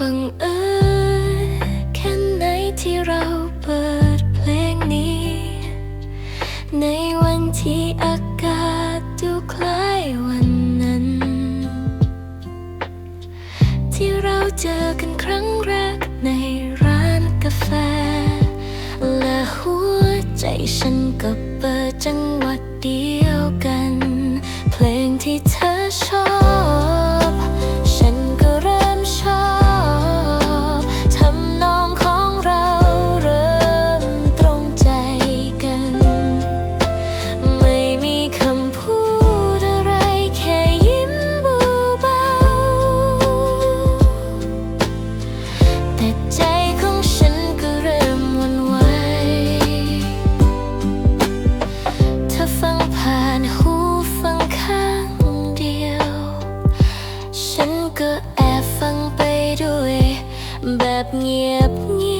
บังเอิญแค่ไหนที่เราเปิดเพลงนี้ ในวันที่อากาศดูคล้ายวันนั้น ที่เราเจอกันครั้งแรกในร้านกาแฟ และหัวใจฉันก็เปิดจัง แบบ